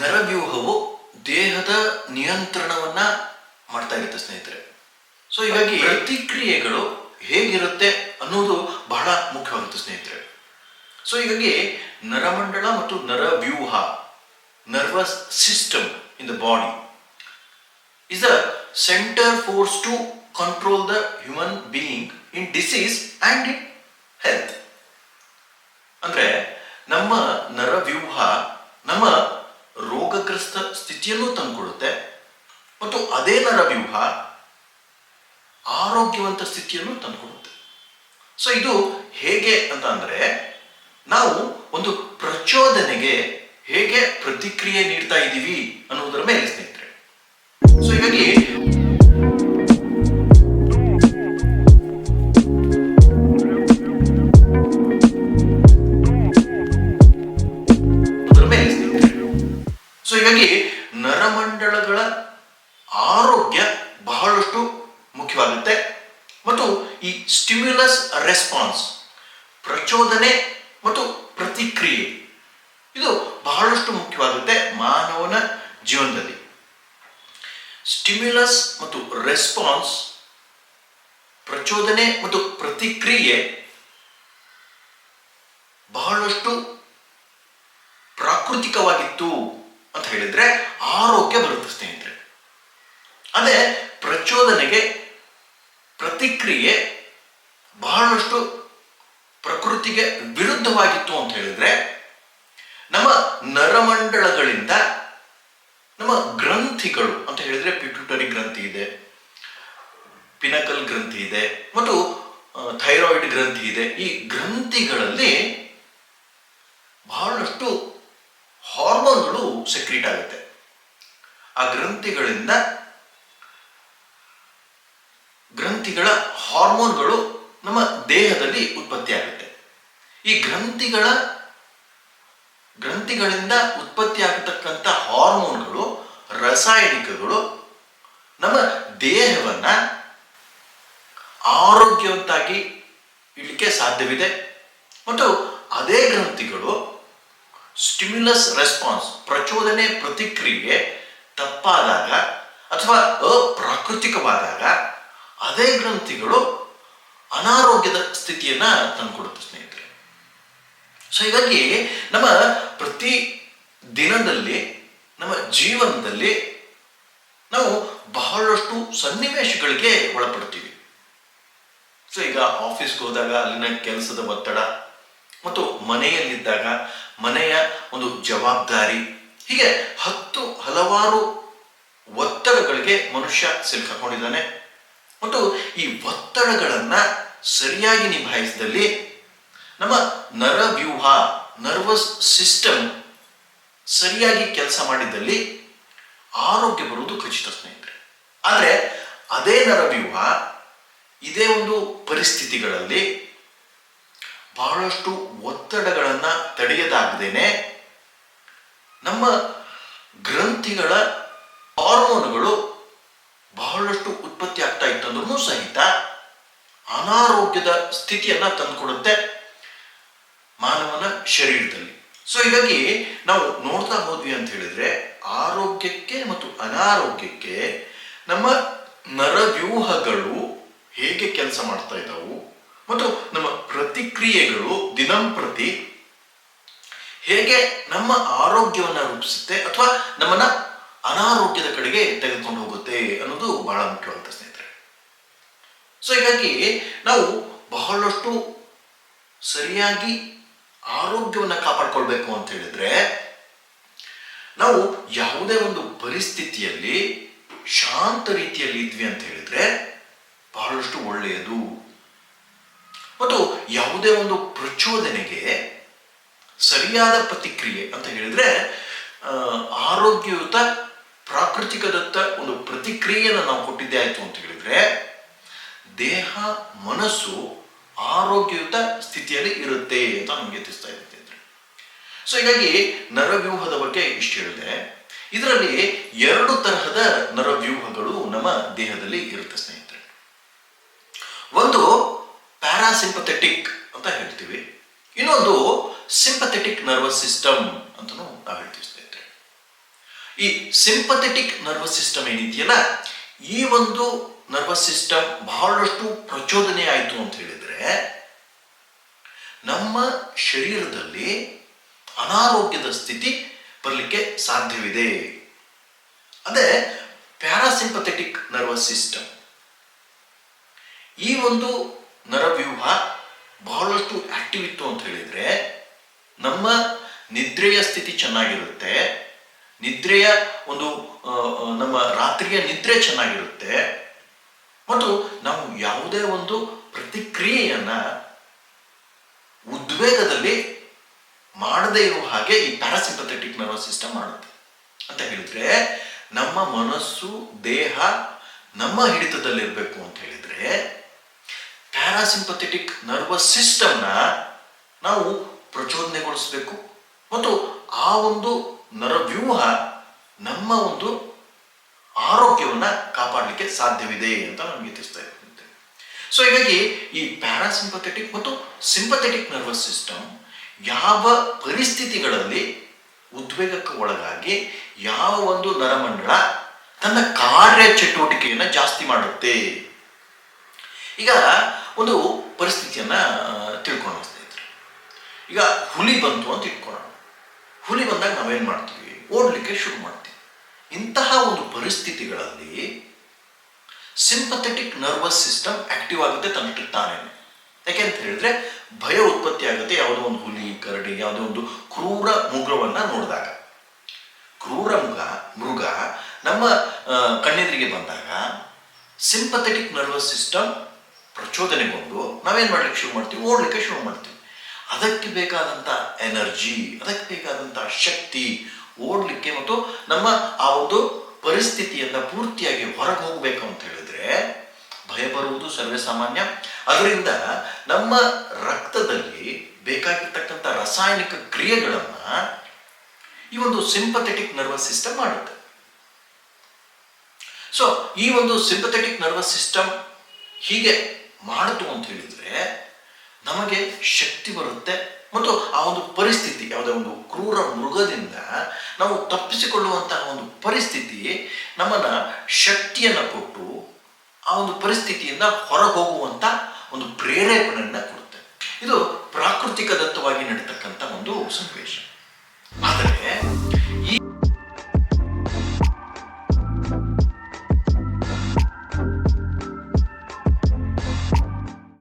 ನರವ್ಯೂಹವು ದೇಹದ ನಿಯಂತ್ರಣವನ್ನ ಮಾಡ್ತಾ ಇರುತ್ತೆ ಸ್ನೇಹಿತರೆ. ಸೊ ಹೀಗಾಗಿ ಪ್ರತಿಕ್ರಿಯೆಗಳು ಹೇಗಿರುತ್ತೆ ಅನ್ನೋದು ಬಹಳ ಮುಖ್ಯವಾಗುತ್ತೆ ಸ್ನೇಹಿತರೆ. ಸೊ ಹೀಗಾಗಿ ನರಮಂಡಲ ಮತ್ತು ನರವ್ಯೂಹ nervous system in the body is the center force to control the human being in disease and in health ಅಂದ್ರೆ ನಮ್ಮ ನರವ್ಯೂಹ, ನಮ್ಮ ರೋಗಗ್ರಸ್ತ ಸ್ಥಿತಿಯನ್ನು ತಂದುಕೊಡುತ್ತೆ. ಮತ್ತು ಅದೇ ನರವ್ಯೂಹ ಆರೋಗ್ಯವಂತ ಸ್ಥಿತಿಯನ್ನು ತಂದುಕೊಡುತ್ತೆ. ಸೊ ಇದು ಹೇಗೆ ಅಂತ ಅಂದ್ರೆ, ನಾವು ಒಂದು ಪ್ರಚೋದನೆಗೆ ಹೇಗೆ ಪ್ರತಿಕ್ರಿಯೆ ನೀಡ್ತಾ ಇದ್ದೀವಿ ಅನ್ನೋದರ ಮೇಲೆ ಸ್ನೇಹಿತರೆ. ಸೊ ಹೀಗಾಗಿ ಹೀಗಾಗಿ ನರಮಂಡಲಗಳ ಆರೋಗ್ಯ ಬಹಳಷ್ಟು ಮುಖ್ಯವಾಗುತ್ತೆ. ಮತ್ತು ಈ ಸ್ಟಿಮ್ಯುಲಸ್ ರೆಸ್ಪಾನ್ಸ್ ಪ್ರಚೋದನೆ ಮತ್ತು ಪ್ರತಿಕ್ರಿಯೆ, ಇದು ಬಹಳಷ್ಟು ಮುಖ್ಯವಾಗುತ್ತೆ ಮಾನವನ ಜೀವನದಲ್ಲಿ. ಸ್ಟಿಮ್ಯುಲಸ್ ಮತ್ತು ರೆಸ್ಪಾನ್ಸ್ ಪ್ರಚೋದನೆ ಮತ್ತು ಪ್ರತಿಕ್ರಿಯೆ ಬಹಳಷ್ಟು ಪ್ರಾಕೃತಿಕವಾಗಿತ್ತು. ಅಂತ ಹೇಳಿದ್ರೆ ಆರೋಗ್ಯ ಬರುತ್ತೆ ಸ್ನೇಹಿತರೆ. ಅದೇ ಪ್ರಚೋದನೆಗೆ ಪ್ರತಿಕ್ರಿಯೆ ಬಹಳಷ್ಟು ಪ್ರಕೃತಿಗೆ ವಿರುದ್ಧವಾಗಿತ್ತು ಅಂತ ಹೇಳಿದ್ರೆ ನಮ್ಮ ನರಮಂಡಲಗಳಿಂದ ನಮ್ಮ ಗ್ರಂಥಿಗಳು ಅಂತ ಹೇಳಿದ್ರೆ ಪಿಟ್ಯೂಟರಿ ಗ್ರಂಥಿ ಇದೆ, ಪಿನಕಲ್ ಗ್ರಂಥಿ ಇದೆ, ಮತ್ತು ಥೈರಾಯ್ಡ್ ಗ್ರಂಥಿ ಇದೆ. ಈ ಗ್ರಂಥಿಗಳಲ್ಲಿ ಬಹಳಷ್ಟು ಹಾರ್ಮೋನ್ಗಳು ಸೆಕ್ರೀಟ್ ಆಗುತ್ತೆ. ಆ ಗ್ರಂಥಿಗಳಿಂದ ಗ್ರಂಥಿಗಳ ಹಾರ್ಮೋನ್ಗಳು ನಮ್ಮ ದೇಹದಲ್ಲಿ ಉತ್ಪತ್ತಿ ಆಗುತ್ತೆ. ಈ ಗ್ರಂಥಿಗಳ, ಗ್ರಂಥಿಗಳಿಂದ ಉತ್ಪತ್ತಿ ಆಗತಕ್ಕಂಥ ಹಾರ್ಮೋನ್ಗಳು, ರಾಸಾಯನಿಕಗಳು ನಮ್ಮ ದೇಹವನ್ನ ಆರೋಗ್ಯವಂತಾಗಿ ಇಡಲಿಕ್ಕೆ ಸಾಧ್ಯವಿದೆ. ಮತ್ತು ಅದೇ ಗ್ರಂಥಿಗಳು ಸ್ಟಿಮ್ಯುಲಸ್ ರೆಸ್ಪಾನ್ಸ್ ಪ್ರಚೋದನೆ, ಪ್ರತಿಕ್ರಿಯೆ ತಪ್ಪಾದಾಗ ಅಥವಾ ಅಪ್ರಾಕೃತಿಕವಾದಾಗ ಅದೇ ಗ್ರಂಥಿಗಳು ಅನಾರೋಗ್ಯದ ಸ್ಥಿತಿಯನ್ನು ತಂದುಕೊಡುತ್ತೆ, ಸ್ನೇಹಿತರೆ. ಸೊ ಹೀಗಾಗಿ ನಮ್ಮ ಪ್ರತಿ ದಿನದಲ್ಲಿ, ನಮ್ಮ ಜೀವನದಲ್ಲಿ ನಾವು ಬಹಳಷ್ಟು ಸನ್ನಿವೇಶಗಳಿಗೆ ಒಳಪಡ್ತೀವಿ. ಸೊ ಈಗ ಆಫೀಸ್ಗೆ ಹೋದಾಗ ಅಲ್ಲಿನ ಕೆಲಸದ ಒತ್ತಡ ಮತ್ತು ಮನೆಯಲ್ಲಿದ್ದಾಗ ಮನೆಯ ಒಂದು ಜವಾಬ್ದಾರಿ. ಹೀಗೆ ಹತ್ತು ಹಲವಾರು ಒತ್ತಡಗಳಿಗೆ ಮನುಷ್ಯ ಸಿಲುಕೊಂಡಿದ್ದಾನೆ ಮತ್ತು ಈ ಒತ್ತಡಗಳನ್ನ ಸರಿಯಾಗಿ ನಿಭಾಯಿಸಿದಲ್ಲಿ ನಮ್ಮ ನರವ್ಯೂಹ, ನರ್ವಸ್ ಸಿಸ್ಟಮ್ ಸರಿಯಾಗಿ ಕೆಲಸ ಮಾಡಿದಲ್ಲಿ ಆರೋಗ್ಯ ಬರುವುದು ಖಚಿತ ಸ್ನೇಹಿತರೆ. ಆದರೆ ಅದೇ ನರವ್ಯೂಹ ಇದೇ ಒಂದು ಪರಿಸ್ಥಿತಿಗಳಲ್ಲಿ ಬಹಳಷ್ಟು ಒತ್ತಡಗಳನ್ನ ತಡೆಯದಾಗದೇನೆ ನಮ್ಮ ಗ್ರಂಥಿಗಳ ಹಾರ್ಮೋನ್ಗಳು ಬಹಳಷ್ಟು ಉತ್ಪತ್ತಿ ಆಗ್ತಾ ಇತ್ತಂದ್ರೂ ಸಹಿತ ಅನಾರೋಗ್ಯದ ಸ್ಥಿತಿಯನ್ನ ತಂದುಕೊಡುತ್ತೆ ಮಾನವನ ಶರೀರದಲ್ಲಿ. ಸೊ ಹೀಗಾಗಿ ನಾವು ನೋಡ್ತಾ ಹೋದ್ವಿ ಅಂತ ಹೇಳಿದ್ರೆ ಆರೋಗ್ಯಕ್ಕೆ ಮತ್ತು ಅನಾರೋಗ್ಯಕ್ಕೆ ನಮ್ಮ ನರವ್ಯೂಹಗಳು ಹೇಗೆ ಕೆಲಸ ಮಾಡ್ತಾ ಇದ್ದಾವು ಮತ್ತು ಪ್ರತಿಕ್ರಿಯೆಗಳು ದಿನಂಪ್ರತಿ ಹೇಗೆ ನಮ್ಮ ಆರೋಗ್ಯವನ್ನ ರೂಪಿಸುತ್ತೆ ಅಥವಾ ನಮ್ಮನ್ನ ಅನಾರೋಗ್ಯದ ಕಡೆಗೆ ತೆಗೆದುಕೊಂಡು ಹೋಗುತ್ತೆ ಅನ್ನೋದು ಬಹಳ ಮುಖ್ಯವಾದ ಸ್ನೇಹಿತರೆ. ಸೊ ಹೀಗಾಗಿ ನಾವು ಬಹಳಷ್ಟು ಸರಿಯಾಗಿ ಆರೋಗ್ಯವನ್ನು ಕಾಪಾಡ್ಕೊಳ್ಬೇಕು ಅಂತ ಹೇಳಿದ್ರೆ ನಾವು ಯಾವುದೇ ಒಂದು ಪರಿಸ್ಥಿತಿಯಲ್ಲಿ ಶಾಂತ ರೀತಿಯಲ್ಲಿ ಇದ್ವಿ ಅಂತ ಹೇಳಿದ್ರೆ ಬಹಳಷ್ಟು ಒಳ್ಳೆಯದು. ಯಾವುದೇ ಒಂದು ಪ್ರಚೋದನೆಗೆ ಸರಿಯಾದ ಪ್ರತಿಕ್ರಿಯೆ ಅಂತ ಹೇಳಿದ್ರೆ ಆರೋಗ್ಯಯುತ ಪ್ರಾಕೃತಿಕದತ್ತ ಒಂದು ಪ್ರತಿಕ್ರಿಯೆಯನ್ನು ನಾವು ಕೊಟ್ಟಿದ್ದೇ ಆಯಿತು ಅಂತ ಹೇಳಿದ್ರೆ, ದೇಹ, ಮನಸ್ಸು ಆರೋಗ್ಯಯುತ ಸ್ಥಿತಿಯಲ್ಲಿ ಇರುತ್ತೆ ಅಂತ ನಮಗೆ ತಿಳಿಸ್ತಾ ಇದೆ. ಸೊ ಹೀಗಾಗಿ ನರವ್ಯೂಹದ ಬಗ್ಗೆ ಇಷ್ಟು ಹೇಳಿದೆ ಇದರಲ್ಲಿ ಎರಡು ತರಹದ ನರವ್ಯೂಹಗಳು ನಮ್ಮ ದೇಹದಲ್ಲಿ ಇರುತ್ತೆ ಸ್ನೇಹಿತರೆ ಒಂದು ಪ್ಯಾರಾಸಿಂಪಥೆಟಿಕ್ ಅಂತ ಹೇಳ್ತೀವಿ. ಇನ್ನೊಂದು ಸಿಂಪಥೆಟಿಕ್ ನರ್ವಸ್ ಸಿಸ್ಟಮ್ ಅಂತಲೂ ನಾವು ಹೇಳ್ತೀವಿ ಸ್ನೇಹಿತರೆ ಈ ಸಿಂಪಥೆಟಿಕ್ ನರ್ವಸ್ ಸಿಸ್ಟಮ್ ಏನಿದೆಯಲ್ಲ, ಈ ಒಂದು ನರ್ವಸ್ ಸಿಸ್ಟಮ್ ಬಹಳಷ್ಟು ಪ್ರಚೋದನೆ ಆಯಿತು ಅಂತ ಹೇಳಿದ್ರೆ, ನಮ್ಮ ಶರೀರದಲ್ಲಿ ಅನಾರೋಗ್ಯದ ಸ್ಥಿತಿ ಬರಲಿಕ್ಕೆ ಸಾಧ್ಯವಿದೆ. ಅದೇ ಪ್ಯಾರಾಸಿಂಪಥೆಟಿಕ್ ನರ್ವಸ್ ಸಿಸ್ಟಮ್ ಈ ಒಂದು ಆಕ್ಟಿವ್ ಇತ್ತು ಅಂತ ಹೇಳಿದ್ರೆ, ನಮ್ಮ ನಿದ್ರೆಯ ಸ್ಥಿತಿ ಚೆನ್ನಾಗಿರುತ್ತೆ, ನಿದ್ರೆಯ ಒಂದು ನಮ್ಮ ರಾತ್ರಿಯ ನಿದ್ರೆ ಚೆನ್ನಾಗಿರುತ್ತೆ, ಮತ್ತು ನಾವು ಯಾವುದೇ ಒಂದು ಪ್ರತಿಕ್ರಿಯೆಯನ್ನ ಉದ್ವೇಗದಲ್ಲಿ ಮಾಡದೇ ಇರುವ ಹಾಗೆ ಈ ಪ್ಯಾರಾಸಿಂಪಥೆಟಿಕ್ ನರ್ವಸ್ ಸಿಸ್ಟಮ್ ಮಾಡುತ್ತೆ. ಅಂತ ಹೇಳಿದ್ರೆ, ನಮ್ಮ ಮನಸ್ಸು, ದೇಹ ನಮ್ಮ ಹಿಡಿತದಲ್ಲಿರಬೇಕು ಅಂತ ಹೇಳಿದ್ರೆ ಪ್ಯಾರಾಸಿಂಪಥೆಟಿಕ್ ನರ್ವಸ್ ಸಿಸ್ಟಮ್ನ ನಾವು ಪ್ರಚೋದನೆಗೊಳಿಸಬೇಕು. ಮತ್ತು ಆ ಒಂದು ನರವ್ಯೂಹ ನಮ್ಮ ಒಂದು ಆರೋಗ್ಯವನ್ನ ಕಾಪಾಡಲಿಕ್ಕೆ ಸಾಧ್ಯವಿದೆ ಅಂತ ನಮಗೆ ತಿಳಿಸ್ತಾ ಇರುತ್ತೆ ಸೊ ಹೀಗಾಗಿ ಈ ಪ್ಯಾರಾಸಿಂಪಥೆಟಿಕ್ ಮತ್ತು ಸಿಂಪಥೆಟಿಕ್ ನರ್ವಸ್ ಸಿಸ್ಟಮ್ ಯಾವ ಪರಿಸ್ಥಿತಿಗಳಲ್ಲಿ ಉದ್ವೇಗಕ್ಕೆ ಒಳಗಾಗಿ ಯಾವ ಒಂದು ನರಮಂಡಲ ತನ್ನ ಕಾರ್ಯ ಚಟುವಟಿಕೆಯನ್ನು ಜಾಸ್ತಿ ಮಾಡುತ್ತೆ. ಈಗ ಒಂದು ಪರಿಸ್ಥಿತಿಯನ್ನ ತಿಳ್ಕೊಂಡು ಹೋಗ್ತಾ ಈಗ ಹುಲಿ ಬಂತು ಅಂತ ಇಟ್ಕೊಳ್ಳೋಣ ಹುಲಿ ಬಂದಾಗ ನಾವೇನು ಮಾಡ್ತೀವಿ? ಓಡಲಿಕ್ಕೆ ಶುರು ಮಾಡ್ತೀವಿ. ಇಂತಹ ಒಂದು ಪರಿಸ್ಥಿತಿಗಳಲ್ಲಿ ಸಿಂಪಥೆಟಿಕ್ ನರ್ವಸ್ ಸಿಸ್ಟಮ್ ಆಕ್ಟಿವ್ ಆಗುತ್ತೆ ತನ್ನಷ್ಟು ತಾನೇ. ಯಾಕೆ ಅಂತ ಹೇಳಿದ್ರೆ, ಭಯ ಉತ್ಪತ್ತಿ ಆಗುತ್ತೆ ಯಾವುದೋ ಒಂದು ಹುಲಿ, ಕರಡಿ, ಯಾವುದೋ ಒಂದು ಕ್ರೂರ ಮುಗ್ರವನ್ನ ನೋಡಿದಾಗ. ಕ್ರೂರ ಮೃಗ ಮೃಗ ನಮ್ಮ ಕಣ್ಣೆದುರಿಗೆ ಬಂದಾಗ ಸಿಂಪಥೆಟಿಕ್ ನರ್ವಸ್ ಸಿಸ್ಟಮ್ ಪ್ರಚೋದನೆಗೊಂಡು ನಾವೇನು ಮಾಡ್ಲಿಕ್ಕೆ ಶುರು ಮಾಡ್ತೀವಿ? ಓಡಲಿಕ್ಕೆ ಶುರು ಮಾಡ್ತೀವಿ. ಅದಕ್ಕೆ ಬೇಕಾದಂಥ ಎನರ್ಜಿ, ಅದಕ್ಕೆ ಬೇಕಾದಂಥ ಶಕ್ತಿ ಓಡಲಿಕ್ಕೆ ಮತ್ತು ನಮ್ಮ ಆ ಒಂದು ಪರಿಸ್ಥಿತಿಯಿಂದ ಪೂರ್ತಿಯಾಗಿ ಹೊರಗೆ ಹೋಗಬೇಕು ಅಂತ ಹೇಳಿದ್ರೆ ಭಯ ಬರುವುದು ಸರ್ವೇ ಸಾಮಾನ್ಯ. ಅದರಿಂದ ನಮ್ಮ ರಕ್ತದಲ್ಲಿ ಬೇಕಾಗಿರ್ತಕ್ಕಂಥ ರಾಸಾಯನಿಕ ಕ್ರಿಯೆಗಳನ್ನು ಈ ಒಂದು ಸಿಂಪಥೆಟಿಕ್ ನರ್ವಸ್ ಸಿಸ್ಟಮ್ ಮಾಡುತ್ತೆ. ಸೊ ಈ ಒಂದು ಸಿಂಪಥೆಟಿಕ್ ನರ್ವಸ್ ಸಿಸ್ಟಮ್ ಹೀಗೆ ಮಾಡಿತು ಅಂತ ಹೇಳಿದ್ರೆ ನಮಗೆ ಶಕ್ತಿ ಬರುತ್ತೆ ಮತ್ತು ಆ ಒಂದು ಪರಿಸ್ಥಿತಿ, ಯಾವುದೇ ಒಂದು ಕ್ರೂರ ಮೃಗದಿಂದ ನಾವು ತಪ್ಪಿಸಿಕೊಳ್ಳುವಂತಹ ಒಂದು ಪರಿಸ್ಥಿತಿ ನಮ್ಮನ್ನ ಶಕ್ತಿಯನ್ನು ಕೊಟ್ಟು ಆ ಒಂದು ಪರಿಸ್ಥಿತಿಯಿಂದ ಹೊರಗೆ ಹೋಗುವಂತ ಒಂದು ಪ್ರೇರೇಪಣೆಯನ್ನ ಕೊಡುತ್ತೆ. ಇದು ಪ್ರಾಕೃತಿಕ ದತ್ತವಾಗಿ ನಡೀತಕ್ಕಂಥ ಒಂದು ಸನ್ನಿವೇಶ.